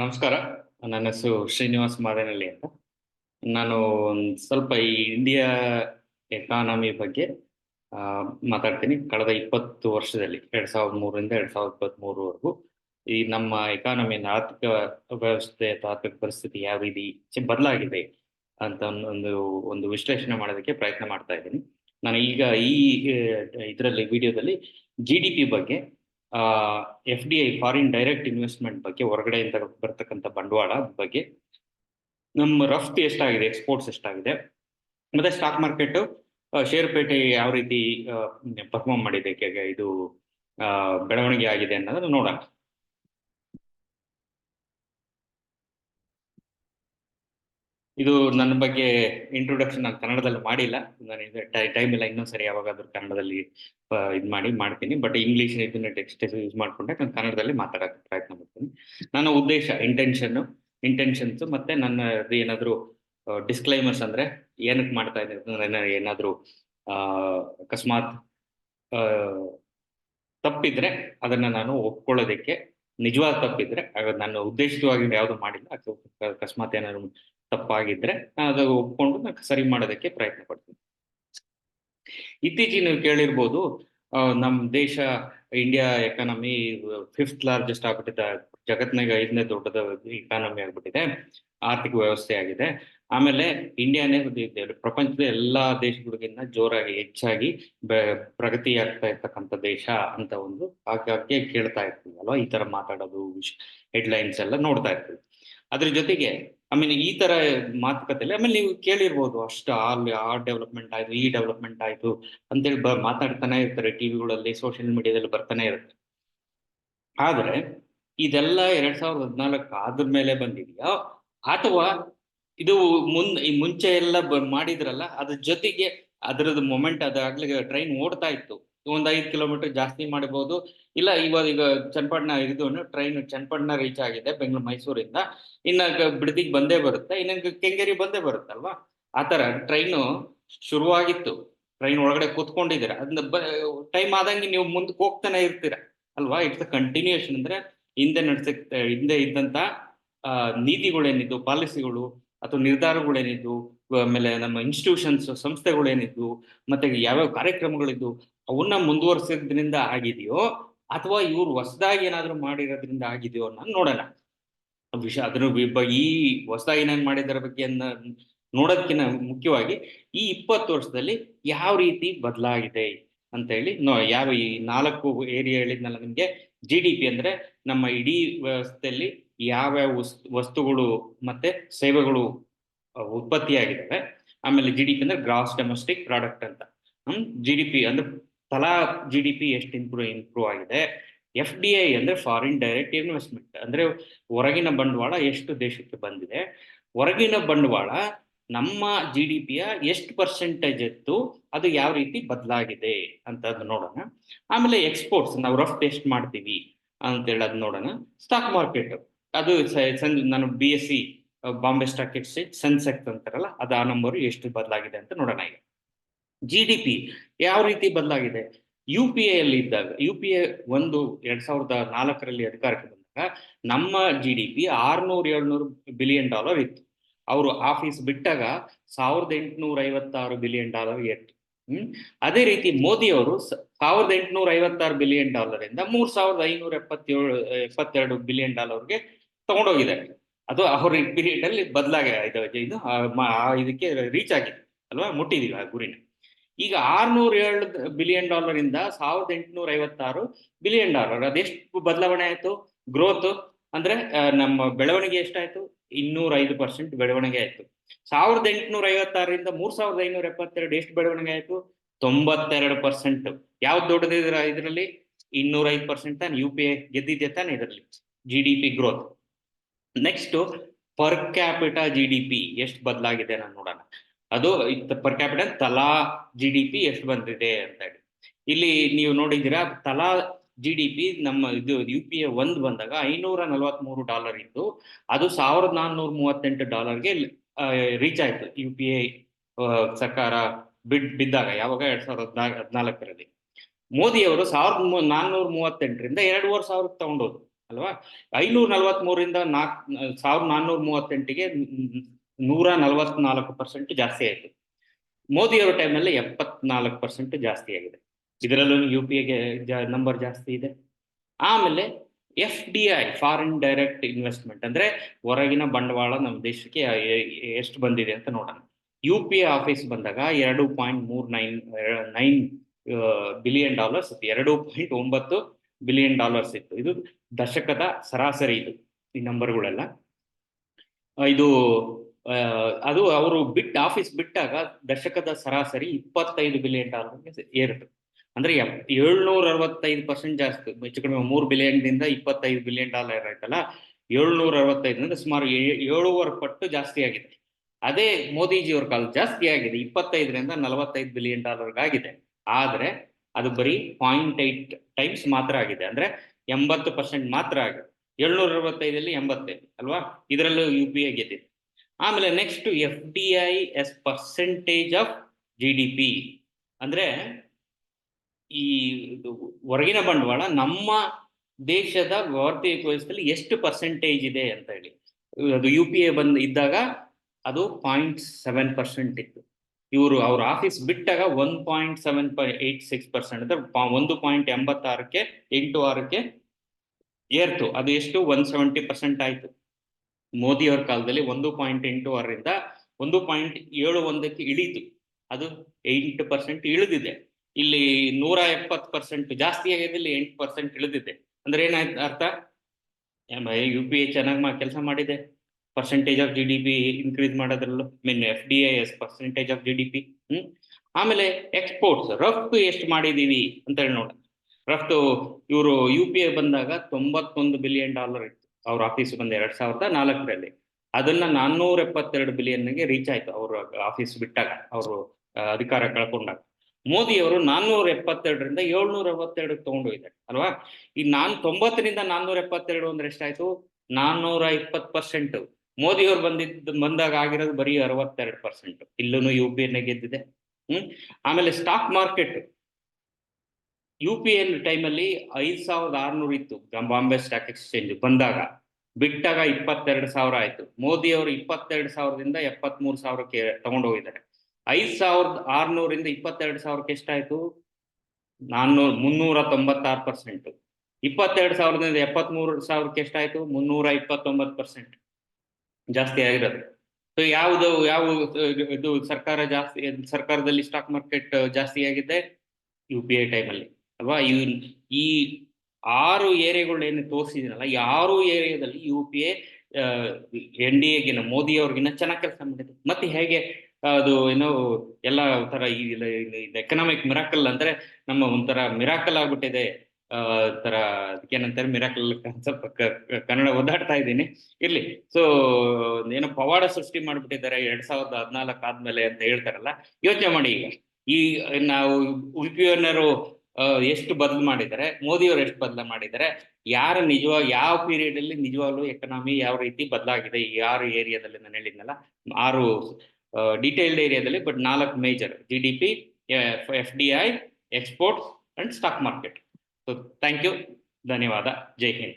ನಮಸ್ಕಾರ. ನನ್ನ ಹೆಸರು ಶ್ರೀನಿವಾಸ್ ಮಾದೇನಹಳ್ಳಿ ಅಂತ. ನಾನು ಸ್ವಲ್ಪ ಈ ಇಂಡಿಯಾ ಎಕಾನಮಿ ಬಗ್ಗೆ ಮಾತಾಡ್ತೀನಿ. ಕಳೆದ ಇಪ್ಪತ್ತು ವರ್ಷದಲ್ಲಿ, ಎರಡ್ ಸಾವಿರದ ಮೂರರಿಂದ ಎರಡ್ ಸಾವಿರದ ಇಪ್ಪತ್ತ್ ಮೂರವರೆಗೂ ಈ ನಮ್ಮ ಎಕಾನಮಿನ ಆರ್ಥಿಕ ವ್ಯವಸ್ಥೆ ಅಥವಾ ಆರ್ಥಿಕ ಪರಿಸ್ಥಿತಿ ಯಾವ ರೀತಿ ಬದಲಾಗಿದೆ ಅಂತ ಒಂದು ಒಂದು ವಿಶ್ಲೇಷಣೆ ಮಾಡೋದಕ್ಕೆ ಪ್ರಯತ್ನ ಮಾಡ್ತಾ ಇದ್ದೀನಿ. ನಾನು ಈಗ ಈ, ಇದರಲ್ಲಿ, ವಿಡಿಯೋದಲ್ಲಿ ಜಿ ಡಿ ಪಿ ಬಗ್ಗೆ F D I foreign direct investment ಬಗ್ಗೆ ಹೊರಗಡೆಯಿಂದ ಬರ್ತಕ್ಕಂತ ಬಂಡವಾಳ ಬಗ್ಗೆ ನಮ್ಮ ರಫ್ತು ಎಷ್ಟಾಗಿದೆ ಎಕ್ಸ್ಪೋರ್ಟ್ಸ್ ಎಷ್ಟಾಗಿದೆ, ಮತ್ತೆ ಸ್ಟಾಕ್ ಮಾರ್ಕೆಟ್ ಶೇರ್ ಪೇಟೆ ಯಾವ ರೀತಿ ಪರ್ಫಾರ್ಮ್ ಮಾಡಿದೆ ಇದು ಬೆಳವಣಿಗೆ ಆಗಿದೆ ಅನ್ನೋದನ್ನ ನೋಡೋಣ. ಇದು ನನ್ನ ಬಗ್ಗೆ ಇಂಟ್ರೊಡಕ್ಷನ್ ನಾನು ಕನ್ನಡದಲ್ಲಿ ಮಾಡಿಲ್ಲ. ನಾನು ಟೈಮ್ ಇಲ್ಲ ಇನ್ನೊಂದ್ ಸರಿ ಯಾವಾಗಾದ್ರೂ ಕನ್ನಡದಲ್ಲಿ ಇದು ಮಾಡಿ, ಮಾಡ್ತೀನಿ. ಬಟ್ ಇಂಗ್ಲಿಷ್ ಇದನ್ನ ಟೆಕ್ಸ್ಟ್ ಯೂಸ್ ಮಾಡ್ಕೊಂಡೆ. ನಾನು ಕನ್ನಡದಲ್ಲಿ ಮಾತಾಡೋಕೆ ಪ್ರಯತ್ನ ಮಾಡ್ತೀನಿ. ನನ್ನ ಉದ್ದೇಶ ಇಂಟೆನ್ಷನ್ ಇಂಟೆನ್ಷನ್ಸ್ ಮತ್ತೆ ನನ್ನ ಏನಾದರೂ ಡಿಸ್ಕ್ಲೈಮರ್ಸ್ ಅಂದ್ರೆ ಏನಕ್ಕೆ ಮಾಡ್ತಾ ಇದ್ದೀನಿ ಏನಾದರೂ ಅಕಸ್ಮಾತ್ ತಪ್ಪಿದ್ರೆ ಅದನ್ನ ನಾನು ಒಪ್ಕೊಳ್ಳೋದಕ್ಕೆ ನಿಜವಾದ ತಪ್ಪಿದ್ರೆ ನಾನು ಉದ್ದೇಶಿತವಾಗಿ ಯಾವುದು ಮಾಡಿಲ್ಲ. ಅಕ- ಅಕಸ್ಮಾತ್ ಏನಾದ್ರು ತಪ್ಪಾಗಿದ್ರೆ ಅದು ಒಪ್ಕೊಂಡು ಸರಿ ಮಾಡೋದಕ್ಕೆ ಪ್ರಯತ್ನ ಪಡ್ತೀನಿ. ಇತ್ತೀಚೆಗೆ ನೀವು ಕೇಳಿರ್ಬೋದು ನಮ್ಮ ನಮ್ ದೇಶ ಇಂಡಿಯಾ ಎಕಾನಮಿ ಫಿಫ್ತ್ ಲಾರ್ಜೆಸ್ಟ್ ಆಗ್ಬಿಟ್ಟಿದೆ, ಜಗತ್ನಾಗ ಐದನೇ ದೊಡ್ಡದ ಇಕಾನಮಿ ಆಗ್ಬಿಟ್ಟಿದೆ, ಆರ್ಥಿಕ ವ್ಯವಸ್ಥೆ ಆಗಿದೆ. ಆಮೇಲೆ ಇಂಡಿಯಾನೇ. ಪ್ರಪಂಚದ ಎಲ್ಲಾ ದೇಶಗಳಿಗಿಂತ ಜೋರಾಗಿ ಹೆಚ್ಚಾಗಿ ಪ್ರಗತಿ ಆಗ್ತಾ ಇರ್ತಕ್ಕಂಥ ದೇಶ ಅಂತ ಒಂದು ಆಗಾಗ್ಗೆ ಕೇಳ್ತಾ ಇರ್ತೀವಿ ಅಲ್ವಾ? ಈ ತರ ಮಾತಾಡೋದು ಹೆಡ್ಲೈನ್ಸ್ ಎಲ್ಲ ನೋಡ್ತಾ ಇರ್ತೀವಿ. ಅದ್ರ ಜೊತೆಗೆ ಆಮೇಲೆ ಈ ತರ ಮಾತುಕತೆಯಲ್ಲಿ, ಆಮೇಲೆ ನೀವು ಕೇಳಿರ್ಬೋದು ಅಷ್ಟು ಅಲ್ಲಿ ಆ ಡೆವಲಪ್ಮೆಂಟ್ ಆಯ್ತು, ಈ ಡೆವಲಪ್ಮೆಂಟ್ ಆಯ್ತು ಅಂತೇಳಿ ಬ ಮಾತಾಡ್ತಾನೆ ಇರ್ತಾರೆ ಟಿವಿಗಳಲ್ಲಿ ಸೋಷಿಯಲ್ ಮೀಡಿಯಾದಲ್ಲಿ ಬರ್ತಾನೆ ಇರುತ್ತೆ. ಆದ್ರೆ ಇದೆಲ್ಲ ಎರಡ್ ಸಾವಿರದ ಹದಿನಾಲ್ಕು ಆದ್ರ ಮೇಲೆ ಬಂದಿದೆಯಾ? ಅಥವಾ ಇದು ಮುನ್, ಈ ಮುಂಚೆ ಎಲ್ಲ ಮಾಡಿದ್ರಲ್ಲ, ಅದ್ರ ಜೊತೆಗೆ ಅದರದ್ದು ಮೊಮೆಂಟ್ ಅದಾಗ್ಲಿ ಟ್ರೈನ್ ಓಡ್ತಾ ಇತ್ತು. ಒಂದ್ ಐದು ಕಿಲೋಮೀಟರ್ ಜಾಸ್ತಿ ಮಾಡಬಹುದು ಇಲ್ಲ ಇವಾಗ ಈಗ ಚನ್ನಪಟ್ಟಣ ಇದು ಟ್ರೈನ್ ಚನ್ನಪಟ್ಟಣ ರೀಚ್ ಆಗಿದೆ ಬೆಂಗಳೂರು ಮೈಸೂರಿಂದ. ಇನ್ನ ಬಿಡದಿಗೆ ಬಂದೇ ಬರುತ್ತೆ. ಇನ್ನ ಕೆಂಗೇರಿ ಬಂದೇ ಬರುತ್ತಲ್ವಾ ಆತರ ಟ್ರೈನು ಶುರುವಾಗಿತ್ತು. ಟ್ರೈನ್ ಒಳಗಡೆ ಕೂತ್ಕೊಂಡಿದ್ದೀರ. ಅದನ್ನ ಟೈಮ್ ಆದಂಗೆ ನೀವು ಮುಂದಕ್ಕೆ ಹೋಗ್ತಾನೆ ಇರ್ತೀರ ಅಲ್ವಾ? ಇಟ್ಸ್ ಕಂಟಿನ್ಯೂಷನ್ ಅಂದ್ರೆ ಹಿಂದೆ ನಡ್ಸಕ್ ಹಿಂದೆ ಇದ್ದಂತ ಆ, ನೀತಿಗಳೇನಿದ್ದು ಪಾಲಿಸಿಗಳು ಅಥವಾ ನಿರ್ಧಾರಗಳೇನಿದ್ವು ಆಮೇಲೆ ನಮ್ಮ ಇನ್ಸ್ಟಿಟ್ಯೂಷನ್ಸ್ ಸಂಸ್ಥೆಗಳೇನಿದ್ವು ಮತ್ತೆ ಯಾವ್ಯಾವ ಕಾರ್ಯಕ್ರಮಗಳಿದ್ವು ಅವನ್ನ ಮುಂದುವರ್ಸಿದ್ರಿಂದ ಆಗಿದೆಯೋ, ಅಥವಾ ಇವ್ರು ಹೊಸದಾಗಿ ಏನಾದ್ರು ಮಾಡಿರೋದ್ರಿಂದ ಆಗಿದೆಯೋ ಅನ್ನೋದು ನೋಡೋಣ. ವಿಷಯ ಅದ್ರ ಈ ಹೊಸದಾಗಿ ಏನೇನ್ ಮಾಡಿದ್ರ ಬಗ್ಗೆ ಅನ್ನ ನೋಡೋದಕ್ಕಿಂತ ಮುಖ್ಯವಾಗಿ ಈ ಇಪ್ಪತ್ತು ವರ್ಷದಲ್ಲಿ ಯಾವ ರೀತಿ ಬದಲಾಗಿದೆ ಅಂತ ಹೇಳಿ ನೋ, ಯಾವ ಈ ನಾಲ್ಕು ಏರಿಯಾ ಹೇಳಿದ್ನಲ್ಲ ನಿಮ್ಗೆ ಜಿ ಡಿ ಪಿ ಅಂದ್ರೆ ನಮ್ಮ ಇಡೀ ವ್ಯವಸ್ಥೆಯಲ್ಲಿ ಯಾವ್ಯಾವ ವಸ್ತು ವಸ್ತುಗಳು ಮತ್ತೆ ಸೇವೆಗಳು ಉತ್ಪತ್ತಿ ಉತ್ಪತ್ತಿಯಾಗಿದ್ದಾವೆ. ಆಮೇಲೆ ಜಿ ಡಿ ಪಿ ಅಂದ್ರೆ ಗ್ರಾಸ್ ಡೊಮೆಸ್ಟಿಕ್ ಪ್ರಾಡಕ್ಟ್ ಅಂತ. ಹ್ಮ್ ಜಿ ಡಿ ಪಿ ಅಂದ್ರೆ ತಲಾ ಜಿ ಡಿ ಪಿ ಎಷ್ಟು ಇಂಪ್ರೂವ್ ಇಂಪ್ರೂವ್ ಆಗಿದೆ. ಎಫ್ ಡಿ ಐ ಅಂದ್ರೆ ಫಾರಿನ್ ಡೈರೆಕ್ಟ್ ಇನ್ವೆಸ್ಟ್ಮೆಂಟ್ ಅಂದ್ರೆ ಹೊರಗಿನ ಬಂಡವಾಳ ಎಷ್ಟು ದೇಶಕ್ಕೆ ಬಂದಿದೆ. ಹೊರಗಿನ ಬಂಡವಾಳ ನಮ್ಮ ಜಿ ಡಿ ಪಿಯ ಎಷ್ಟು ಪರ್ಸೆಂಟೇಜ್ ಇತ್ತು ಅದು ಯಾವ ರೀತಿ ಬದಲಾಗಿದೆ ಅಂತ ಅದು ನೋಡೋಣ. ಆಮೇಲೆ ಎಕ್ಸ್ಪೋರ್ಟ್ಸ್ ನಾವು ರಫ್ ಟೆಸ್ಟ್ ಮಾಡ್ತೀವಿ ಅಂತೇಳಿ ಅದ್ ನೋಡೋಣ. ಸ್ಟಾಕ್ ಮಾರ್ಕೆಟ್ ಅದು ಸ- ಸಂ- ನಾನು B S C Bombay stock exchange Sensex ಅಂತಾರಲ್ಲ, ಅದು ಆ ನಂಬರ್ ಎಷ್ಟು ಬದಲಾಗಿದೆ ಅಂತ ನೋಡೋಣ ಈಗ. ಜಿ ಡಿ ಪಿ ಯಾವ ರೀತಿ ಬದಲಾಗಿದೆ? ಯು ಪಿ ಎಲ್ಲಿ ಇದ್ದಾಗ ಯು ಪಿ ಎ ಒಂದು ಎರಡ್ ಸಾವಿರದ ನಾಲ್ಕರಲ್ಲಿ ಅಧಿಕಾರಕ್ಕೆ ಬಂದಾಗ, ನಮ್ಮ ಜಿ ಡಿ ಪಿ ಆರ್ನೂರ್ ಏಳ್ನೂರು ಬಿಲಿಯನ್ ಡಾಲರ್ ಇತ್ತು. ಅವರು ಆಫೀಸ್ ಬಿಟ್ಟಾಗ ಸಾವಿರದ ಎಂಟುನೂರ ಐವತ್ತಾರು ಬಿಲಿಯನ್ ಡಾಲರ್ ಇತ್ತು ಹ್ಮ್? ಅದೇ ರೀತಿ ಮೋದಿ ಅವರು ಸಾವಿರದ ಎಂಟುನೂರ ಐವತ್ತಾರು ಬಿಲಿಯನ್ ಡಾಲರ್ ಇಂದ ಮೂರ್ ಸಾವಿರದ ಐನೂರ ಎಪ್ಪತ್ತೇಳು, ಎಪ್ಪತ್ತೆರಡು ಬಿಲಿಯನ್ ಡಾಲರ್ಗೆ ತಗೊಂಡೋಗಿದ್ದಾರೆ ಅದು ಅವ್ರ ಪೀರಿಯಡ್ ಅಲ್ಲಿ ಬದಲಾಗ ಇದು ಇದಕ್ಕೆ ರೀಚ್ ಆಗಿದೆ. ಅಲ್ವಾ? ಮುಟ್ಟಿದೀವಿ ಆ ಗುರಿನ. ಈಗ ಆರ್ನೂರ ಏಳು ಬಿಲಿಯನ್ ಡಾಲರ್ ಇಂದ ಸಾವಿರದ ಎಂಟುನೂರ ಐವತ್ತಾರು ಬಿಲಿಯನ್ ಡಾಲರ್ ಅದೆಷ್ಟು ಬದಲಾವಣೆ ಆಯ್ತು? ಗ್ರೋತ್ ಅಂದ್ರೆ ನಮ್ಮ ಬೆಳವಣಿಗೆ ಎಷ್ಟಾಯ್ತು? ಇನ್ನೂರ ಐದು ಪರ್ಸೆಂಟ್ ಬೆಳವಣಿಗೆ ಆಯ್ತು. ಸಾವಿರದ ಎಂಟುನೂರ ಐವತ್ತಾರರಿಂದ ಮೂರ್ ಸಾವಿರದ ಐನೂರ ಎಪ್ಪತ್ತೆರಡು ಎಷ್ಟು ಬೆಳವಣಿಗೆ ಆಯ್ತು? ತೊಂಬತ್ತೆರಡು ಪರ್ಸೆಂಟ್ ಯಾವ್ದು ದೊಡ್ಡದಿದ್ರ, ಇದರಲ್ಲಿ? ಇನ್ನೂರ ಐದು ಪರ್ಸೆಂಟ್ ತಾನೆ. ಯು ಪಿ ಐ ಗೆದ್ದಿದೆ ತಾನೆ ಇದರಲ್ಲಿ? G D P growth next per capita G D P ಎಷ್ಟು ಬದಲಾಗಿದೆ ನಾನು ನೋಡೋಣ. ಅದು ಪರ್ ಕ್ಯಾಪಿಟ ತಲಾ ಜಿ ಡಿ ಪಿ ಎಷ್ಟು ಬಂದಿದೆ ಅಂತ ಹೇಳಿ. ಇಲ್ಲಿ ನೀವು ನೋಡಿದ್ದೀರಾ, ತಲಾ ಜಿ ಡಿ ಪಿ ನಮ್ಮ ಇದು ಯು ಪಿ ಎ ಒಂದ್ ಬಂದಾಗ ಐನೂರ ನಲವತ್ಮೂರು ಡಾಲರ್ ಇತ್ತು. ಅದು ಸಾವಿರದ ನಾನ್ನೂರ ಮೂವತ್ತೆಂಟು ಡಾಲರ್ಗೆ ರೀಚ್ ಆಯ್ತು ಯು ಪಿ ಐ ಸರ್ಕಾರ ಬಿಡ್, ಬಿದ್ದಾಗ ಯಾವಾಗ ಎರಡ್ ಸಾವಿರದ ಹದ್ನಾಲ್ಕು ಹದಿನಾಲ್ಕರಲ್ಲಿ. ಮೋದಿ ಅವರು ಸಾವಿರದ ನಾನ್ನೂರ ಮೂವತ್ತೆಂಟರಿಂದ ಎರಡೂವರೆ ಸಾವಿರಕ್ಕೆ ತಗೊಂಡೋದ್ರು. ಅಲ್ವಾ? ಐನೂರ ನಲವತ್ಮೂರಿಂದ ನಾಲ್ಕು ಸಾವಿರದ ನಾನ್ನೂರ ಮೂವತ್ತೆಂಟಿಗೆ ನೂರ ನಲವತ್ನಾಲ್ಕು ಪರ್ಸೆಂಟ್ ಜಾಸ್ತಿ ಆಯಿತು. ಮೋದಿಯವರ ಟೈಮಲ್ಲಿ ಎಪ್ಪತ್ನಾಲ್ಕು ಪರ್ಸೆಂಟ್ ಜಾಸ್ತಿ ಆಗಿದೆ. ಇದರಲ್ಲೂ ಯು ಪಿ ಎಗೆ ನಂಬರ್ ಜಾಸ್ತಿ ಇದೆ. ಆಮೇಲೆ F D I foreign direct investment ಅಂದ್ರೆ ಹೊರಗಿನ ಬಂಡವಾಳ ನಮ್ಮ ದೇಶಕ್ಕೆ ಎಷ್ಟು ಬಂದಿದೆ ಅಂತ ನೋಡೋಣ. ಯು ಪಿ ಐ ಆಫೀಸ್ ಬಂದಾಗ ಎರಡು ಪಾಯಿಂಟ್ ಮೂರ್ ನೈನ್ ನೈನ್ ಬಿಲಿಯನ್ ಡಾಲರ್ಸ್ ಇತ್ತು ಎರಡು ಪಾಯಿಂಟ್ ಒಂಬತ್ತು ಬಿಲಿಯನ್ ಡಾಲರ್ಸ್ ಇತ್ತು. ಇದು ದಶಕದ ಸರಾಸರಿ ಇದು, ಈ ನಂಬರ್ಗಳೆಲ್ಲ ಇದು ಅದು ಅವರು ಬಿಟ್ಟ ಆಫೀಸ್ ಬಿಟ್ಟಾಗ ದಶಕದ ಸರಾಸರಿ ಇಪ್ಪತ್ತೈದು ಬಿಲಿಯನ್ ಡಾಲರ್ಗೆ ಏರಿತು. ಅಂದ್ರೆ ಏಳ್ನೂರ ಅರವತ್ತೈದು ಪರ್ಸೆಂಟ್ ಜಾಸ್ತಿ, ಹೆಚ್ಚು ಕಡಿಮೆ ಮೂರು ಬಿಲಿಯನ್ ದಿಂದ ಇಪ್ಪತ್ತೈದು ಬಿಲಿಯನ್ ಡಾಲರ್ ಆಯ್ತಲ್ಲ ಏಳ್ನೂರ ಅರವತ್ತೈದರಿಂದ ಸುಮಾರು ಏಳೂವರೆ ಪಟ್ಟು ಜಾಸ್ತಿ ಆಗಿದೆ. ಅದೇ ಮೋದಿಜಿಯವ್ರ ಕಾಲ ಜಾಸ್ತಿ ಆಗಿದೆ ಇಪ್ಪತ್ತೈದರಿಂದ ನಲವತ್ತೈದು ಬಿಲಿಯನ್ ಡಾಲರ್ಗಾಗಿದೆ ಆದ್ರೆ ಅದು ಬರೀ ಪಾಯಿಂಟ್ ಏಟ್ ಟೈಮ್ಸ್ ಮಾತ್ರ ಆಗಿದೆ. ಅಂದ್ರೆ ಎಂಬತ್ತು ಪರ್ಸೆಂಟ್ ಮಾತ್ರ ಆಗಿದೆ ಏಳ್ನೂರ ಅರವತ್ತೈದಲ್ಲಿ ಎಂಬತ್ತೈದು ಅಲ್ವಾ? ಇದರಲ್ಲೂ ಯು ಪಿ ಐ ಗೆದ್ದಿದೆ. ಆಮೇಲೆ next F D I S percentage of G D P ಅಂದ್ರೆ ಈ ಹೊರಗಿನ ಬಂಡವಾಳ ನಮ್ಮ ದೇಶದ ಭಾರತೀಯ ವ್ಯವಸ್ಥೆಯಲ್ಲಿ ಎಷ್ಟು ಪರ್ಸೆಂಟೇಜ್ ಇದೆ ಅಂತ ಹೇಳಿ. ಅದು ಯು ಪಿ ಎ ಬಂದ್ ಇದ್ದಾಗ ಅದು ಪಾಯಿಂಟ್ ಸೆವೆನ್ ಪರ್ಸೆಂಟ್ ಇತ್ತು. ಇವರು ಅವ್ರ ಆಫೀಸ್ ಬಿಟ್ಟಾಗ one point seven eight six percent ಅಂದ್ರೆ ಒಂದು ಪಾಯಿಂಟ್ ಎಂಬತ್ತಾರಕ್ಕೆ ಎಂಟು ಆರಕ್ಕೆ ಏರ್ತು. ಅದು ಎಷ್ಟು? ಒನ್ ಸೆವೆಂಟಿ ಪರ್ಸೆಂಟ್ ಆಯ್ತು. ಮೋದಿ ಅವ್ರ ಕಾಲದಲ್ಲಿ ಒಂದು ಪಾಯಿಂಟ್ ಎಂಟು ಆರರಿಂದ ಒಂದು ಪಾಯಿಂಟ್ ಏಳು ಒಂದಕ್ಕೆ ಇಳಿತು. ಅದು ಎಂಟು ಪರ್ಸೆಂಟ್ ಇಳಿದಿದೆ. ಇಲ್ಲಿ ನೂರ ಎಪ್ಪತ್ತು ಪರ್ಸೆಂಟ್ ಜಾಸ್ತಿ ಆಗಿದೆ, ಇಲ್ಲಿ ಎಂಟು ಪರ್ಸೆಂಟ್ ಇಳಿದಿದೆ. ಅಂದ್ರೆ ಏನಾಯ್ತು ಅರ್ಥ? ಯು ಪಿ ಎ ಚೆನ್ನಾಗಿ ಕೆಲಸ ಮಾಡಿದೆ. Percentage of G D P increase ಮಾಡೋದ್ರಲ್ಲೂ mean F D I S percentage of G D P hmm? ಆಮೇಲೆ ಎಕ್ಸ್ಪೋರ್ಟ್ಸ್ ರಫ್ತು ಎಷ್ಟು ಮಾಡಿದೀವಿ ಅಂತ ಹೇಳಿ ನೋಡ ರಫ್ತು ಇವರು ಯು ಪಿ ಐ ಬಂದಾಗ ತೊಂಬತ್ತೊಂದು ಬಿಲಿಯನ್ ಡಾಲರ್ ಇತ್ತು. ಅವ್ರ ಆಫೀಸ್ ಬಂದ ಎರಡ್ ಸಾವಿರದ ನಾಲ್ಕರಲ್ಲಿ. ಅದನ್ನ ನಾನ್ನೂರ ಎಪ್ಪತ್ತೆರಡು ಬಿಲಿಯನ್ಗೆ ರೀಚ್ ಆಯ್ತು ಅವ್ರ ಆಫೀಸ್ ಬಿಟ್ಟಾಗ, ಅವರು ಅಧಿಕಾರ ಕಳ್ಕೊಂಡಾಗ. ಮೋದಿ ಅವರು ನಾನ್ನೂರ ಎಪ್ಪತ್ತೆರಡರಿಂದ ಏಳ್ನೂರ ಅರವತ್ತೆರಡು ತಗೊಂಡು ಹೋಗಿದ್ದಾರೆ, ಅಲ್ವಾ? ಈ ನಾನ್ ತೊಂಬತ್ತರಿಂದ ನಾನ್ನೂರ ಎಪ್ಪತ್ತೆರಡು ಅಂದ್ರೆ ಎಷ್ಟಾಯ್ತು? ನಾನ್ನೂರ ಇಪ್ಪತ್ತು ಪರ್ಸೆಂಟ್ ಮೋದಿ ಅವ್ರು ಬಂದಿದ್ದು, ಬಂದಾಗ ಆಗಿರೋದು ಬರೀ ಅರವತ್ತೆರಡು ಪರ್ಸೆಂಟ್ ಇಲ್ಲೂ ಯು ಪಿ ಎನ್ ಗೆದ್ದಿದೆ. ಹ್ಮ್? ಆಮೇಲೆ stock market U P L ಟೈಮಲ್ಲಿ ಐದ್ ಸಾವಿರದ ಆರ್ನೂರು ಇತ್ತು. ಬಾಂಬೆ ಸ್ಟಾಕ್ ಎಕ್ಸ್ಚೇಂಜ್ ಬಂದಾಗ. ಬಿಟ್ಟಾಗ ಇಪ್ಪತ್ತೆರಡು ಸಾವಿರ ಆಯ್ತು. ಮೋದಿ ಅವರು ಇಪ್ಪತ್ತೆರಡು ಸಾವಿರದಿಂದ ಎಪ್ಪತ್ಮೂರು ಸಾವಿರಕ್ಕೆ ತಗೊಂಡು ಹೋಗಿದ್ದಾರೆ ಐದ್ ಸಾವಿರದ ಆರ್ನೂರಿಂದ ಇಪ್ಪತ್ತೆರಡು ಸಾವಿರಕ್ಕೆ ಎಷ್ಟಾಯ್ತು? ನಾನ್ನೂರ, ಮುನ್ನೂರ ತೊಂಬತ್ತಾರು ಪರ್ಸೆಂಟ್ ಇಪ್ಪತ್ತೆರಡು ಸಾವಿರದಿಂದ ಎಪ್ಪತ್ಮೂರು ಸಾವಿರಕ್ಕೆ ಎಷ್ಟಾಯ್ತು? ಮುನ್ನೂರ ಇಪ್ಪತ್ತೊಂಬತ್ತು ಪರ್ಸೆಂಟ್ ಜಾಸ್ತಿ ಆಗಿರೋದು. ಸೊ ಯಾವುದು, ಯಾವ, ಇದು ಸರ್ಕಾರ ಜಾಸ್ತಿ, ಸರ್ಕಾರದಲ್ಲಿ ಸ್ಟಾಕ್ ಮಾರ್ಕೆಟ್ ಜಾಸ್ತಿ ಆಗಿದೆ? ಯು ಪಿ ಐ ಟೈಮಲ್ಲಿ ಅಲ್ವಾ? ಈ ಈ ಆರು ಏರಿಯಾಗಳು ಏನು ತೋರಿಸಿದಿರಲ್ಲ ಆರು ಏರಿಯಾದಲ್ಲಿ U P A N D ಎಗಿನ Modi ಅವ್ರಿಗಿನ ಚೆನ್ನಾಗಿ ಕೆಲಸ ಮಾಡಿದೆ. ಮತ್ತೆ ಹೇಗೆ, ಅದು, ಏನೋ, ಎಲ್ಲ ಒಂಥರ ಈ ಎಕನಾಮಿಕ್ ಮಿರಾಕಲ್ ಅಂದ್ರೆ ನಮ್ಮ ಒಂಥರ ಮಿರಾಕಲ್ ಆಗ್ಬಿಟ್ಟಿದೆ. ತರ ಅದಕ್ಕೇನಂತಾರೆ ಮಿರಾಕಲ್ ಕನ್ನಡ ಓದಾಡ್ತಾ ಇದ್ದೀನಿ. ಇರ್ಲಿ. ಸೊ ಏನೋ ಪವಾಡ ಸೃಷ್ಟಿ ಮಾಡ್ಬಿಟ್ಟಿದ್ದಾರೆ ಎರಡ್ ಸಾವಿರದ ಹದಿನಾಲ್ಕು ಆದ್ಮೇಲೆ ಅಂತ ಹೇಳ್ತಾರಲ್ಲ. ಯೋಚನೆ ಮಾಡಿ ಈಗ. ಈ, ನಾವು ಉಲ್ಪಿಯನ್ನರು ಎಷ್ಟು ಬದಲು ಮಾಡಿದ್ದಾರೆ? ಮೋದಿಯವರು ಎಷ್ಟು ಬದಲ ಮಾಡಿದ್ದಾರೆ? ಯಾರು ನಿಜವಾಗ, ಯಾವ ಪೀರಿಯಡ್ ಅಲ್ಲಿ ನಿಜವಾಗ್ಲೂ ಎಕನಾಮಿ ಯಾವ ರೀತಿ ಬದಲಾಗಿದೆ? ಈ ಆರು ಏರಿಯಾದಲ್ಲಿ ನಾನು ಹೇಳಿದ್ನಲ್ಲ. ಆರು ಡಿಟೇಲ್ಡ್ ಏರಿಯಾದಲ್ಲಿ ಬಟ್ ನಾಲ್ಕು major G D P F D I exports and stock market so thank you ಧನ್ಯವಾದ ಜೈ ಹಿಂದ್